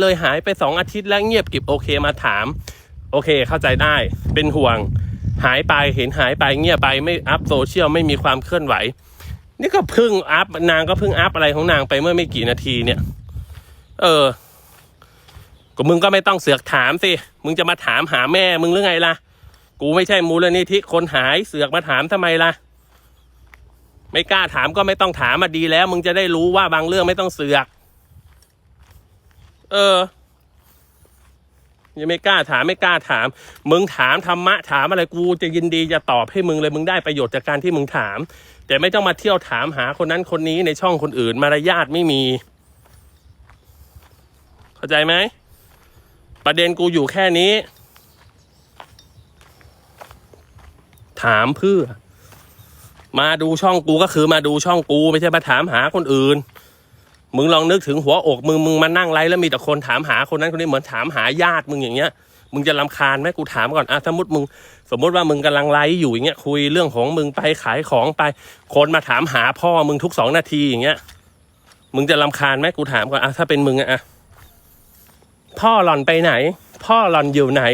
เลยหายไปสองอาทิตย์แล้วเงียบกิบโอเคมาถาม โอเคเข้าใจได้เป็นห่วง หายไปเห็นหายไปเงียบไปไม่อัพโซเชียลไม่มีความเคลื่อนไหว นี่ก็เพิ่งอัพนางก็เพิ่งอัพอะไรของนางไปเมื่อไม่กี่นาทีเนี่ย เออก็มึงก็ไม่ต้องเสือกถามสิมึงจะมาถามหาแม่มึงหรือไงล่ะ กูไม่ใช่มูลนิธิคนหายเสือกมาถามทำไมล่ะไม่กล้าถามก็ไม่ต้องถามมาดีแล้ว มึงจะได้รู้ว่าบางเรื่องไม่ต้องเสือก เออ ยังไม่กล้าถามไม่กล้าถาม มึงถามธรรมะถามอะไรกูจะยินดีจะตอบให้มึงเลยมึงได้ประโยชน์จากการที่มึงถาม แต่ไม่ต้องมาเที่ยวถามหาคนนั้นคนนี้ในช่องคนอื่นมารยาทไม่มี เข้าใจไหมประเด็นกูอยู่แค่นี้ ถามเพื่อ มาดูช่องกูก็คือมาดูช่องกู ไม่ใช่มาถามหาคนอื่น มึงลองนึกถึงหัวอกมึงมึงมานั่งไลฟ์แล้วมีแต่คนถามหาคนนั้นคนนี้เหมือนถามหาญาติมึงอย่างเงี้ย มึงจะลำคาญไหมกูถามก่อนอะสมมติมึง สมมติว่ามึงกำลังไลฟ์อยู่อย่างเงี้ยคุยเรื่องของมึงไปขายของไป คนมาถามหาพ่อมึงทุกสองนาทีอย่างเงี้ย มึงจะลำคาญไหมกูถามก่อนอะถ้าเป็นมึงอะพ่อหล่อนไปไหน พ่อหล่อนอยู่ไหน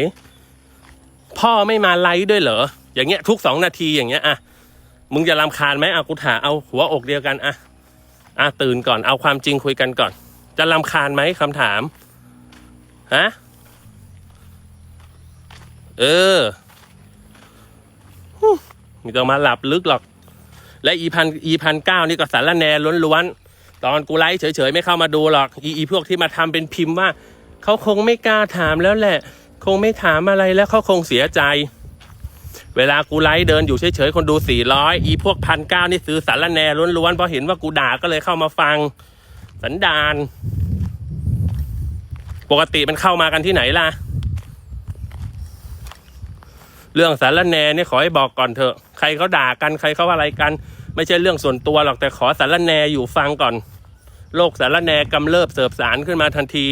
พ่อไม่มาไลฟ์ด้วยเหรออย่างเงี้ยทุกสองนาทีอย่างเงี้ยอะมึงจะลำคาญไหมเอากูถามเอาหัวอกเดียวกันอะ อะตื่นก่อนเอาความจริงคุยกันก่อน จะลำคาญไหมคำถามฮะเออไมีต้องมาหลับลึกหรอก และอีพันอีพันเก้านี่ก็สารแหนล้วนๆตอนกูไลฟ์เฉยๆ ไม่เข้ามาดูหรอก อีอีพวกที่มาทำเป็นพิมพ์ว่า เขาคงไม่กล้าถามแล้วแหละ คงไม่ถามอะไรแล้วเขาคงเสียใจ เวลากูไลฟ์เดินอยู่เฉยๆ คนดูสี่ร้อยอีพวกพันเก้านี่ซื้อสารแหนล้วนๆเพราะเห็นว่ากูด่าก็เลยเข้ามาฟัง สันดาน ปกติมันเข้ามากันที่ไหนล่ะ เรื่องสารแหนเนี่ยขอให้บอกก่อนเถอะ ใครเขาด่ากันใครเขาอะไรกัน ไม่ใช่เรื่องส่วนตัวหรอกแต่ขอสารแหนอยู่ฟังก่อนโรคสารแหนกำเริบเสบสารขึ้นมาทันที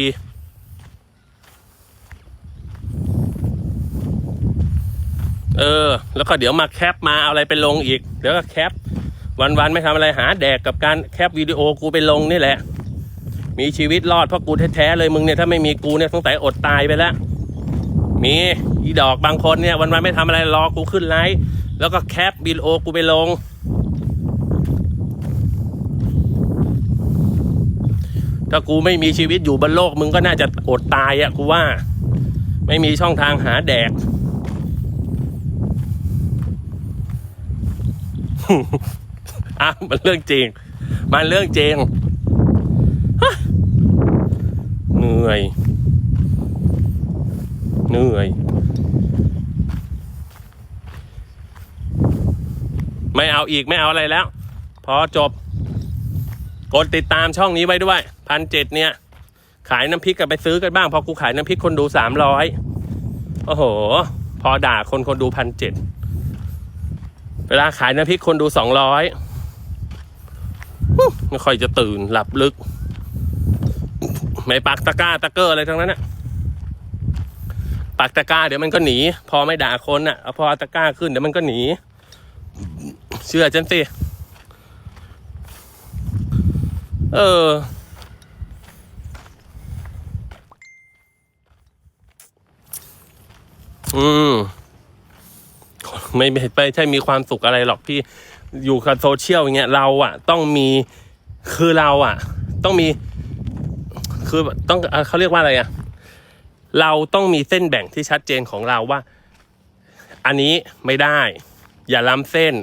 เออ แล้วก็เดี๋ยวมาแคปมาเอาอะไรไปลงอีก เดี๋ยวก็แคป วันๆไม่ทำอะไรหาแดกกับการแคปวิดีโอกูไปลงนี่แหละ มีชีวิตรอดเพราะกูแท้ๆเลยมึงเนี่ยถ้าไม่มีกูเนี่ยสงสัยอดตายไปแล้ว มีอีดอกบางคนเนี่ยวันๆไม่ทำอะไรรอกูขึ้นไลฟ์แล้วก็แคปวิดีโอกูไปลงถ้ากูไม่มีชีวิตอยู่บนโลกมึงก็น่าจะอดตายอะกูว่า ไม่มีช่องทางหาแดก อะมันเรื่องจริง มันเรื่องจริงเหนื่อย เหนื่อย ไม่เอาอีกไม่เอาอะไรแล้ว พอจบ กดติดตามช่องนี้ไว้ด้วยพันเจ็ดเนี่ย ขายน้ำพริกกันไปซื้อกันบ้าง พอกูขายน้ำพริกคนดูสามร้อยโอ้โห พอด่าคนคนดูพันเจ็ด วลาขายน้ำพริกคนดูสองร้อยไม่ค่อยจะตื่นหลับลึก ไม่ปักตะกร้าตะเกอร์อะไรทั้งนั้นน่ะปักตะกร้าเดี๋ยวมันก็หนี พอไม่ด่าคนอะพอตะกร้าขึ้นเดี๋ยวมันก็หนี เชื่อฉันสิ เอออืม ไม่ไม่ไม่ใช่มีความสุขอะไรหรอกพี่อยู่กับโซเชียลอย่างเงี้ยเราอะต้องมีคือเราอะต้องมีคือต้องเอ่อเขาเรียกว่าอะไรอะเราต้องมีเส้นแบ่งที่ชัดเจนของเราว่า อันนี้ไม่ได้ อย่าล้ำเส้น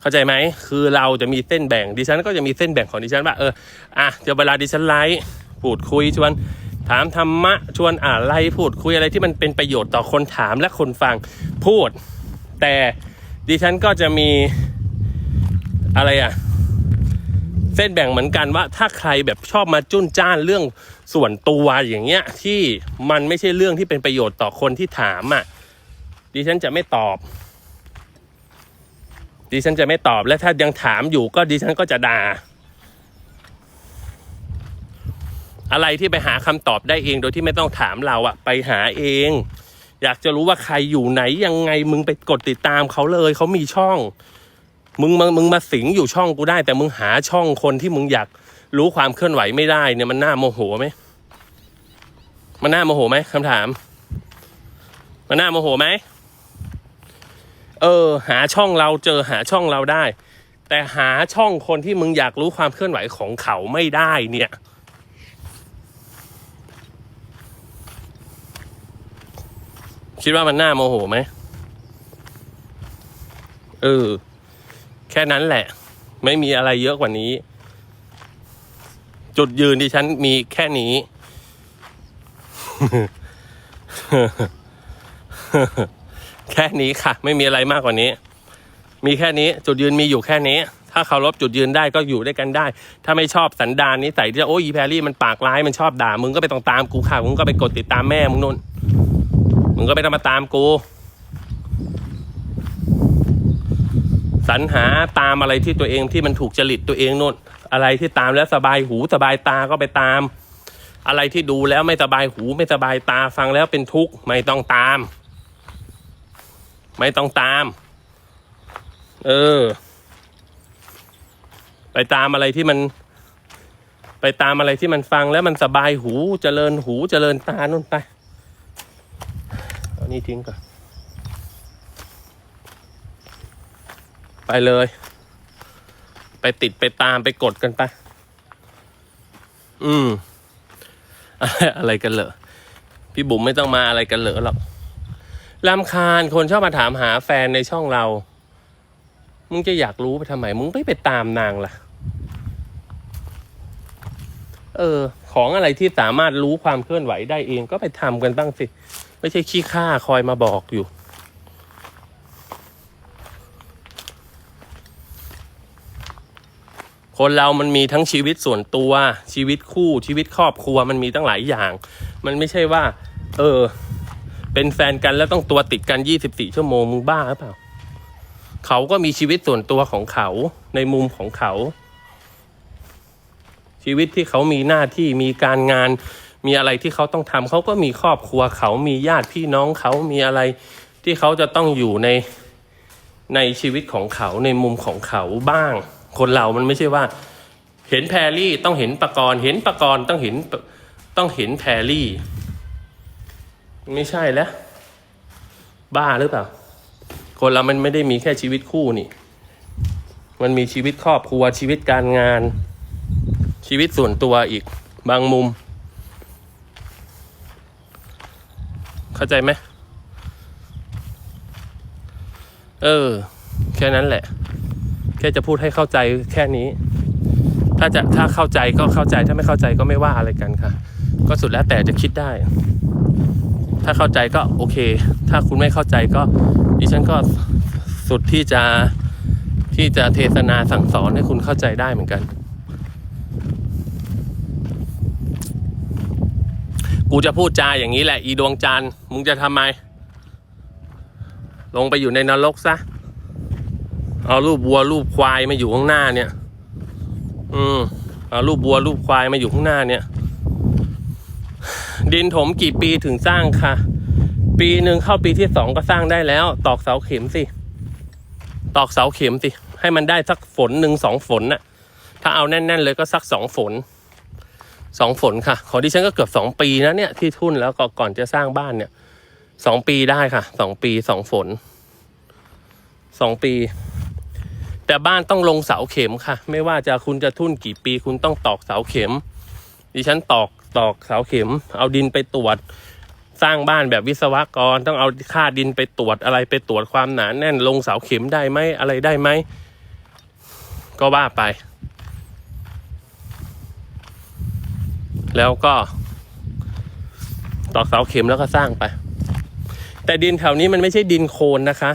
เข้าใจไหมคือเราจะมีเส้นแบ่งดิฉันก็จะมีเส้นแบ่งของดิฉันว่าเอออะเดี๋ยวเวลาดิฉันไลฟ์พูดคุยชวนถามธรรมะชวนอะไรพูดคุยอะไรที่มันเป็นประโยชน์ต่อคนถามและคนฟังพูด แต่ดิฉันก็จะมีอะไรอะเส้นแบ่งเหมือนกันว่าถ้าใครแบบชอบมาจุ้นจ้านเรื่องส่วนตัวอย่างเงี้ยที่มันไม่ใช่เรื่องที่เป็นประโยชน์ต่อคนที่ถามอะดิฉันจะไม่ตอบ ดิฉันจะไม่ตอบและถ้ายังถามอยู่ก็ดิฉันก็จะด่า อะไรที่ไปหาคำตอบได้เองโดยที่ไม่ต้องถามเราอะไปหาเอง อยากจะรู้ว่าใครอยู่ไหนยังไงมึงไปกดติดตามเขาเลยเขามีช่อง มึงมึงมึงมาสิงอยู่ช่องกูได้ แต่มึงหาช่องคนที่มึงอยากรู้ความเคลื่อนไหวไม่ได้เนี่ยมันน่าโมโหไหมมันน่าโมโหไหมคำถาม มันน่าโมโหไหมเออ หาช่องเราเจอหาช่องเราได้ แต่หาช่องคนที่มึงอยากรู้ความเคลื่อนไหวของเขาไม่ได้เนี่ย คิดว่ามันน่าโมโหไหมเออ แค่นั้นแหละ ไม่มีอะไรเยอะกว่านี้ จุดยืนที่ฉันมีแค่นี้ แค่นี้ค่ะ ไม่มีอะไรมากกว่านี้ มีแค่นี้ จุดยืนมีอยู่แค่นี้ ถ้าเคารพจุดยืนได้ก็อยู่ด้วยกันได้ ถ้าไม่ชอบสันดานนิสัยที่โอ้ยอีแพรรี่มันปากร้ายมันชอบด่ามึงก็ไปต้องตามกูค่ะมึงก็ไปกดติดตามแม่มึงนู่น มึงก็ไปต้องมาตามกูสรรหาตามอะไรที่ตัวเองที่มันถูกจริตตัวเองนู่นอะไรที่ตามแล้วสบายหูสบายตาก็ไปตาม อะไรที่ดูแล้วไม่สบายหูไม่สบายตาฟังแล้วเป็นทุกข์ไม่ต้องตาม ไม่ต้องตาม เออ ไปตามอะไรที่มัน ไปตามอะไรที่มันฟังแล้วมันสบายหูเจริญหูเจริญตานู่นไป เอานี่ทิ้งก่อน ไปเลย ไปติดไปตามไปกดกันไป อืม อะไรกันเหรอ พี่บุ๋มไม่ต้องมาอะไรกันเหรอหรอกลำคาญคนชอบมาถามหาแฟนในช่องเรา มึงจะอยากรู้ไปทำไม มึงไม่ไปตามนางล่ะ เออ ของอะไรที่สามารถรู้ความเคลื่อนไหวได้เองก็ไปทำกันบ้างสิ ไม่ใช่ขี้ข้าคอยมาบอกอยู่ คนเรามันมีทั้งชีวิตส่วนตัว ชีวิตคู่ชีวิตครอบครัวมันมีตั้งหลายอย่าง มันไม่ใช่ว่า เออ เป็นแฟนกันแล้วต้องตัวติดกันยี่สิบสี่ชั่วโมงมึงบ้าหรือเปล่า เขาก็มีชีวิตส่วนตัวของเขาในมุมของเขา ชีวิตที่เขามีหน้าที่มีการงาน มีอะไรที่เขาต้องทำเขาก็มีครอบครัวเขามีญาติพี่น้องเขามีอะไรที่เขาจะต้องอยู่ในในชีวิตของเขาในมุมของเขาบ้าง คนเรามันไม่ใช่ว่า เห็นแพรรี่ต้องเห็นปะกรณ์เห็นปะกรณ์ต้องเห็นต้องเห็นแพรรี่ ไม่ใช่แล้ว บ้าหรือเปล่า คนเรามันไม่ได้มีแค่ชีวิตคู่นี่ มันมีชีวิตครอบครัวชีวิตการงาน ชีวิตส่วนตัวอีกบางมุม เข้าใจไหมเออ แค่นั้นแหละ แค่จะพูดให้เข้าใจแค่นี้ ถ้าจะถ้าเข้าใจก็เข้าใจถ้าไม่เข้าใจก็ไม่ว่าอะไรกันค่ะ ก็สุดแล้วแต่จะคิดได้ ถ้าเข้าใจก็โอเค ถ้าคุณไม่เข้าใจก็ ดิฉันก็สุดที่จะที่จะเทศนาสั่งสอนให้คุณเข้าใจได้เหมือนกัน กูจะพูดจาอย่างนี้แหละ อีดวงจันทร์มึงจะทำไม ลงไปอยู่ในนรกซะ เอารูปวัวรูปควายมาอยู่ข้างหน้าเนี่ย อืมเอารูปวัวรูปควายมาอยู่ข้างหน้าเนี่ย ดินถมกี่ปีถึงสร้างค่ะ ปีหนึ่งเข้าปีที่สองก็สร้างได้แล้ว ตอกเสาเข็มสิ ตอกเสาเข็มสิ ให้มันได้สักฝนหนึ่งสองฝนน่ะ ถ้าเอาแน่น ๆ เลยก็สักสองฝน สองฝนค่ะ ของดิฉันก็เกือบสองปีนะเนี่ยที่ทุนแล้วก็ก่อนจะสร้างบ้านเนี่ยสองปีได้ค่ะสองปีสองฝนสองปี แต่บ้านต้องลงเสาเข็มค่ะ ไม่ว่าจะคุณจะทุ่นกี่ปี คุณต้องตอกเสาเข็ม ดิฉันตอกตอกเสาเข็ม เอาดินไปตรวจ สร้างบ้านแบบวิศวกรต้องเอาค่าดินไปตรวจอะไรไปตรวจความหนาแน่นลงเสาเข็มได้ไหมอะไรได้ไหมก็ว่าไป แล้วก็ตอกเสาเข็มแล้วก็สร้างไป แต่ดินแถวนี้มันไม่ใช่ดินโคลนนะคะ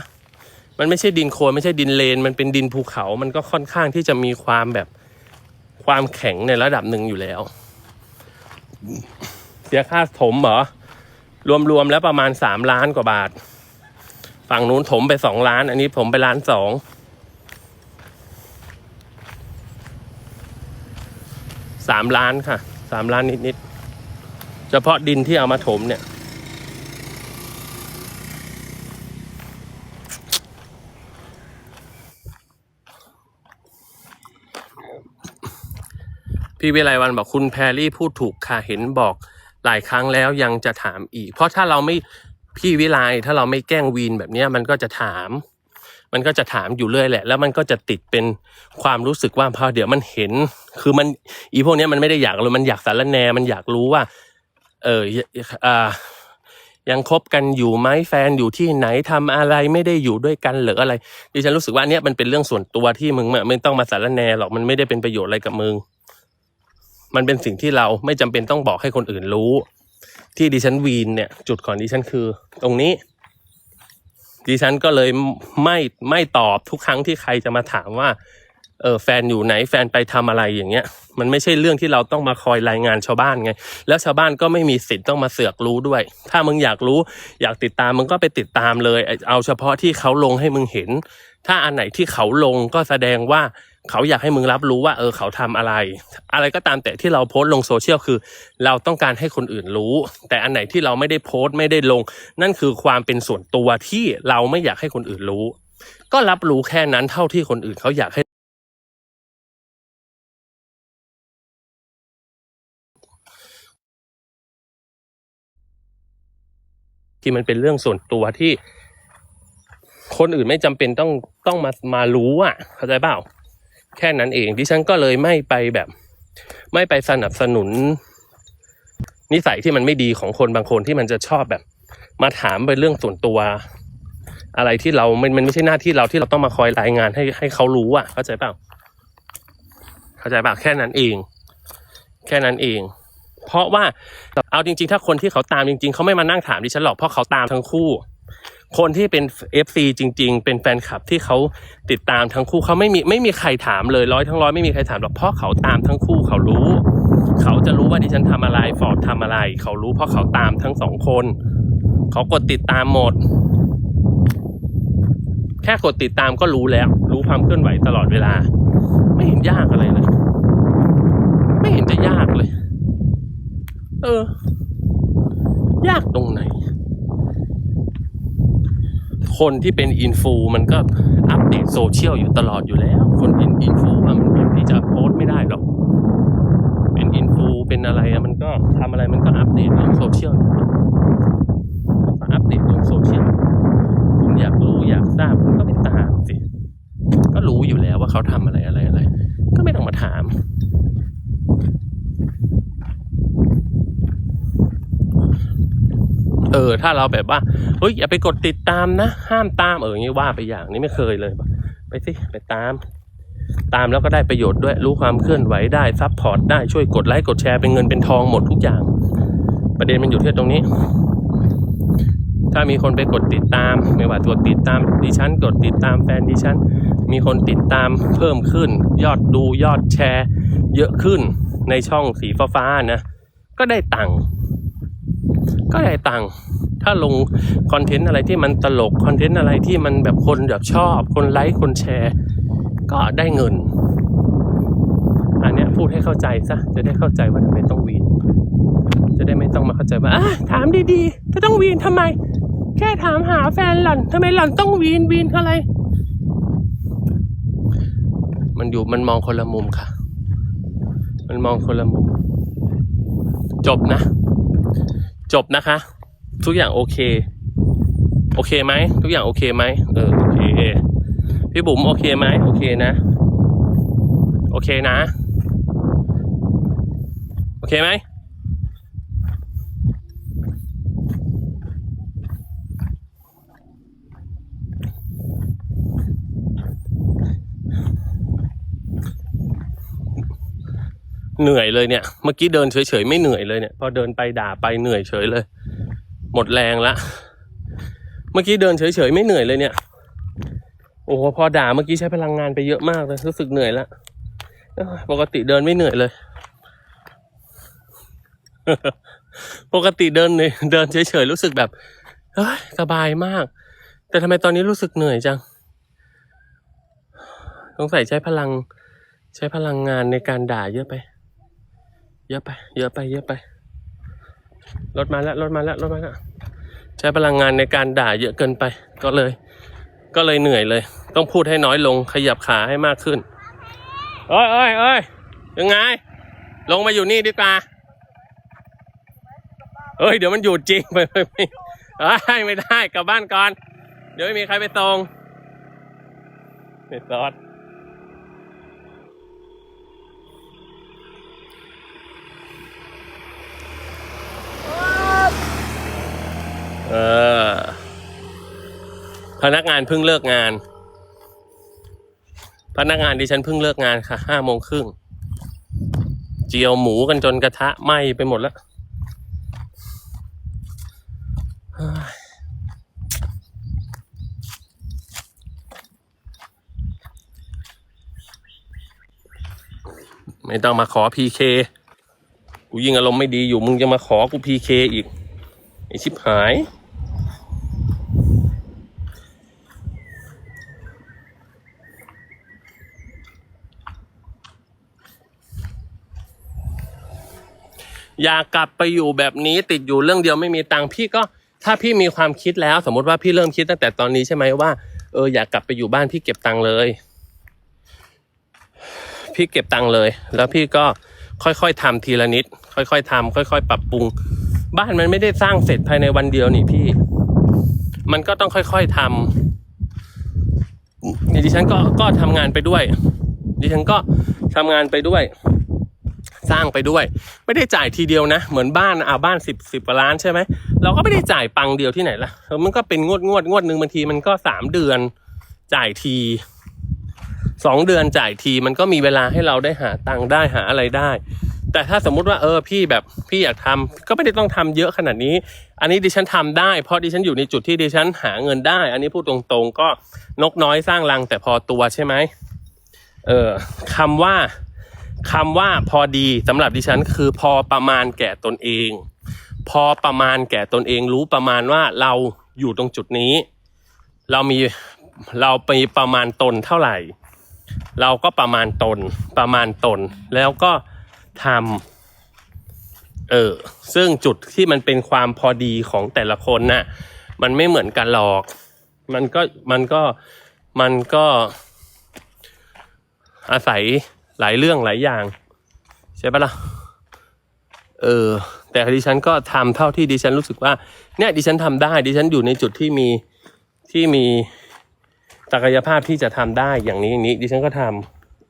มันไม่ใช่ดินโคลนไม่ใช่ดินเลน มันเป็นดินภูเขา มันก็ค่อนข้างที่จะมีความแบบความแข็งในระดับหนึ่งอยู่แล้ว เสียค่าถมเหรอ รวมๆแล้วประมาณสามล้านกว่าบาท ฝั่งนู้นถมไปสองล้าน อันนี้ผมไปล้านสองสามล้านค่ะ สามล้านนิดๆเฉพาะดินที่เอามาถมเนี่ย พี่วิไลวันบอกคุณแพรรี่พูดถูกค่ะเห็นบอกหลายครั้งแล้วยังจะถามอีก เพราะถ้าเราไม่พี่วิไลถ้าเราไม่แกล้งวีนแบบเนี้ยมันก็จะถาม มันก็จะถามอยู่เรื่อยแหละ แล้วมันก็จะติดเป็นความรู้สึกว่าพอเดี๋ยวมันเห็น คือมันอีพวกนี้มันไม่ได้อยากเลยมันอยากสารแนมันอยากรู้ว่า เอออ่ายังคบกันอยู่ไหมแฟนอยู่ที่ไหนทำอะไรไม่ได้อยู่ด้วยกันหรืออะไรดิฉันรู้สึกว่าเนี้ยมันเป็นเรื่องส่วนตัวที่มึงไม่ต้องมาสารแนหรอกมันไม่ได้เป็นประโยชน์อะไรกับมึง มันเป็นสิ่งที่เราไม่จำเป็นต้องบอกให้คนอื่นรู้ ที่ดิฉันวีนเนี่ย จุดของดิฉันคือ ตรงนี้ ดิฉันก็เลยไม่ไม่ตอบทุกครั้งที่ใครจะมาถามว่าเออแฟนอยู่ไหนแฟนไปทำอะไรอย่างเงี้ย มันไม่ใช่เรื่องที่เราต้องมาคอยรายงานชาวบ้านไง แล้วชาวบ้านก็ไม่มีสิทธิ์ต้องมาเสือกรู้ด้วย ถ้ามึงอยากรู้ อยากติดตามมึงก็ไปติดตามเลย เอาเฉพาะที่เขาลงให้มึงเห็น ถ้าอันไหนที่เขาลงก็แสดงว่า เขาอยากให้มึงรับรู้ว่า เออเขาทำอะไร อะไรก็ตามแต่ที่เราโพสต์ลงโซเชียลคือ เราต้องการให้คนอื่นรู้ แต่อันไหนที่เราไม่ได้โพสต์ไม่ได้ลง นั่นคือความเป็นส่วนตัวที่เราไม่อยากให้คนอื่นรู้ ก็รับรู้แค่นั้นเท่าที่คนอื่นเขาอยากให้ที่มันเป็นเรื่องส่วนตัวที่ คนอื่นไม่จำเป็นต้องต้องมามารู้อะเข้าใจเปล่า แค่นั้นเองดิฉันก็เลยไม่ไปแบบ ไม่ไปสนับสนุน นิสัยที่มันไม่ดีของคนบางคนที่มันจะชอบแบบ มาถามเป็นเรื่องส่วนตัว อะไรที่เรามันมันไม่ใช่หน้าที่เราที่เราต้องมาคอยรายงานให้ให้เขารู้อะ เข้าใจเปล่าเข้าใจเปล่าแค่นั้นเอง แค่นั้นเอง เพราะว่าเอาจริง ๆ ถ้าคนที่เขาตามจริง ๆเขาไม่มานั่งถามดิฉันหรอกเพราะเขาตามทั้งคู่ คนที่เป็น FC จริง ๆ เป็นแฟนคลับที่เขาติดตามทั้งคู่เขาไม่มีไม่มีใครถามเลยร้อยทั้งร้อยไม่มีใครถามหรอกเพราะเขาตามทั้งคู่เขารู้ เขาจะรู้ว่าดิฉันทำอะไรฟอร์ดทำอะไร เขารู้เพราะเขาตามทั้งสองคน เขากดติดตามหมด แค่กดติดตามก็รู้แล้ว รู้ความเคลื่อนไหวตลอดเวลา ไม่เห็นยากอะไรเลย ไม่เห็นจะยากเลย เออ ยากตรงไหน คนที่เป็นอินฟูมันก็อัปเดตโซเชียลอยู่ตลอดอยู่แล้ว คนเป็นอินฟูมันเป็นที่จะโพสต์ไม่ได้หรอก เป็นอินฟูเป็นอะไรอะมันก็ทำอะไรมันก็อัปเดตลงโซเชียลก็อัปเดตลงโซเชียลคุณอยากรู้อยากทราบคุณก็ไปตามสิก็รู้อยู่แล้วว่าเขาทำอะไรอะไรอะไร ก็ไม่ต้องมาถาม เออ ถ้าเราแบบว่าเฮ้ยอย่าไปกดติดตามนะ ห้ามตามเอออย่างนี้ว่าไปอย่างนี้ไม่เคยเลย ไปสิไปตาม ตามแล้วก็ได้ประโยชน์ด้วย รู้ความเคลื่อนไหวได้ซับพอร์ตได้ช่วยกดไลค์กดแชร์เป็นเงินเป็นทองหมดทุกอย่าง ประเด็นมันอยู่ที่ตรงนี้ ถ้ามีคนไปกดติดตาม ไม่ว่ากดติดตามดิฉันกดติดตามแฟนดิฉันมีคนติดตามเพิ่มขึ้น ยอดดูยอดแชร์ เยอะขึ้นในช่องสีฟ้าๆนะ ก็ได้ตังค์ ก็ได้ตังค์ถ้าลงคอนเทนต์อะไรที่มันตลกคอนเทนต์อะไรที่มันแบบคนแบบชอบ คนไลค์คนแชร์ ก็ได้เงิน อันเนี้ยพูดให้เข้าใจซะจะได้เข้าใจว่าทำไมต้องวีน จะได้ไม่ต้องมาเข้าใจว่าอะถามดีๆจะต้องวีนทำไม แค่ถามหาแฟนหล่อนทำไมหล่อนต้องวีนวีนอะไร มันอยู่มันมองคนละมุมค่ะ มันมองคนละมุม จบนะ จบนะคะ ทุกอย่างโอเค โอเคไหมทุกอย่างโอเคไหมเออโอเคพี่บุ๋มโอเคไหมโอเคนะ โอเคนะ โอเคไหม เหนื่อยเลยเนี่ย เมื่อกี้เดินเฉยๆไม่เหนื่อยเลยเนี่ยพอเดินไปด่าไปเหนื่อยเฉยเลย หมดแรงละ เมื่อกี้เดินเฉยๆไม่เหนื่อยเลยเนี่ย โอ้โหพอด่าเมื่อกี้ใช้พลังงานไปเยอะมากเลยรู้สึกเหนื่อยละปกติเดินไม่เหนื่อยเลย ปกติเดินเนี่ยเดินเฉยๆรู้สึกแบบเฮ้ยสบายมาก แต่ทำไมตอนนี้รู้สึกเหนื่อยจังสงสัยใช้พลังใช้พลังงานในการด่าเยอะไป เยอะไป เยอะไป เยอะไป รถมาแล้ว รถมาแล้ว รถมาแล้ว ใช้พลังงานในการด่าเยอะเกินไป ก็เลย ก็เลยเหนื่อยเลย ต้องพูดให้น้อยลง ขยับขาให้มากขึ้นเอ้ยเอ้ยเอ้ยยังไง ลงมาอยู่นี่ดีกว่าเฮ้ย เดี๋ยวมันหยุดจริงไปไปไปเอ้ไม่ได้ กลับบ้านก่อน เดี๋ยวไม่มีใครไปส่งไม่ซอส เออ พนักงานเพิ่งเลิกงาน พนักงานดิฉันเพิ่งเลิกงานค่ะห้าโมงครึ่งเจียวหมูกันจนกระทะไหม้ไปหมดแล้วไม่ต้องมาขอพีเคกูยิ่งอารมณ์ไม่ดีอยู่มึงจะมาขอกูพีเคอีก ไอชิบหาย อยากกลับไปอยู่แบบนี้ติดอยู่เรื่องเดียวไม่มีตังค์พี่ก็ถ้าพี่มีความคิดแล้ว สมมติว่าพี่เริ่มคิดตั้งแต่ตอนนี้ใช่ไหมว่าเอออยากกลับไปอยู่บ้านพี่เก็บตังค์เลย พี่เก็บตังค์เลย แล้วพี่ก็ค่อยๆทำทีละนิด ค่อยๆทำค่อย ๆ ปรับปรุง บ้านมันไม่ได้สร้างเสร็จภายในวันเดียวนี่พี่ มันก็ต้องค่อยๆทำดิฉันก็ก็ทำงานไปด้วย ดิฉันก็ทำงานไปด้วย สร้างไปด้วย ไม่ได้จ่ายทีเดียวนะ เหมือนบ้านอ่าบ้านสิบสิบกว่าล้านใช่ไหมเราก็ไม่ได้จ่ายปังเดียวที่ไหนละมันก็เป็นงวดงวดงวดหนึ่งบางทีมันก็สามเดือนจ่ายทีสองเดือนจ่ายทีมันก็มีเวลาให้เราได้หาตังค์ได้หาอะไรได้ แต่ถ้าสมมุติว่าเออพี่แบบพี่อยากทำก็ไม่ได้ต้องทำเยอะขนาดนี้ อันนี้ดิฉันทำได้ เพราะดิฉันอยู่ในจุดที่ดิฉันหาเงินได้ อันนี้พูดตรงๆ ก็นกน้อยสร้างรังแต่พอตัวใช่ไหมเออคำว่า คำว่าพอดีสำหรับดิฉันคือพอประมาณแก่ตนเอง พอประมาณแก่ตนเองรู้ประมาณว่าเราอยู่ตรงจุดนี้ เรามีเราไปประมาณตนเท่าไหร่ เราก็ประมาณตนประมาณตน แล้วก็ทำเออซึ่งจุดที่มันเป็นความพอดีของแต่ละคนน่ะมันไม่เหมือนกันหรอก มันก็มันก็มันก็อาศัย หลายเรื่องหลายอย่าง ใช่ปะล่ะเออแต่ดิฉันก็ทำเท่าที่ดิฉันรู้สึกว่าเนี่ยดิฉันทำได้ ดิฉันอยู่ในจุดที่มีที่มีศักยภาพที่จะทำได้อย่างนี้อย่างนี้ ดิฉันก็ท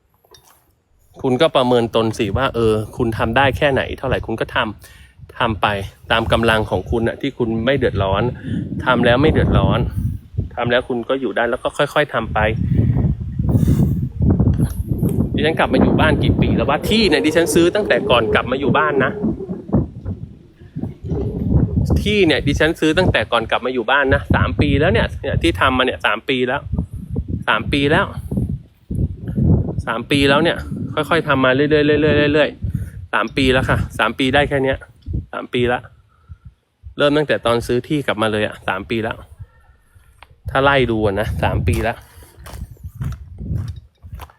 ำคุณก็ประเมินตนสิว่า เออ คุณทำได้แค่ไหน เท่าไหร่คุณก็ทำทำไปตามกำลังของคุณอะที่คุณไม่เดือดร้อนทำแล้วไม่เดือดร้อนทำแล้วคุณก็อยู่ได้แล้วก็ค่อย ๆทำไป ดิฉันกลับมาอยู่บ้านกี่ปีแล้วว่าที่เนี่ยดิฉันซื้อตั้งแต่ก่อนกลับมาอยู่บ้านนะ ที่เนี่ยดิฉันซื้อตั้งแต่ก่อนกลับมาอยู่บ้านนะสามปีแล้วเนี่ยเนี่ยที่ทำมาเนี่ยสามปีแล้วสามปีแล้วสามปีแล้วเนี่ย ค่อยๆทำมาเรื่อยๆเรื่อยๆเรื่อยๆสามปีแล้วค่ะสามปีได้แค่เนี้ยสามปีละเริ่มตั้งแต่ตอนซื้อที่กลับมาเลยอะสามปีแล้ว ถ้าไล่ดูนะสามปีแล้ว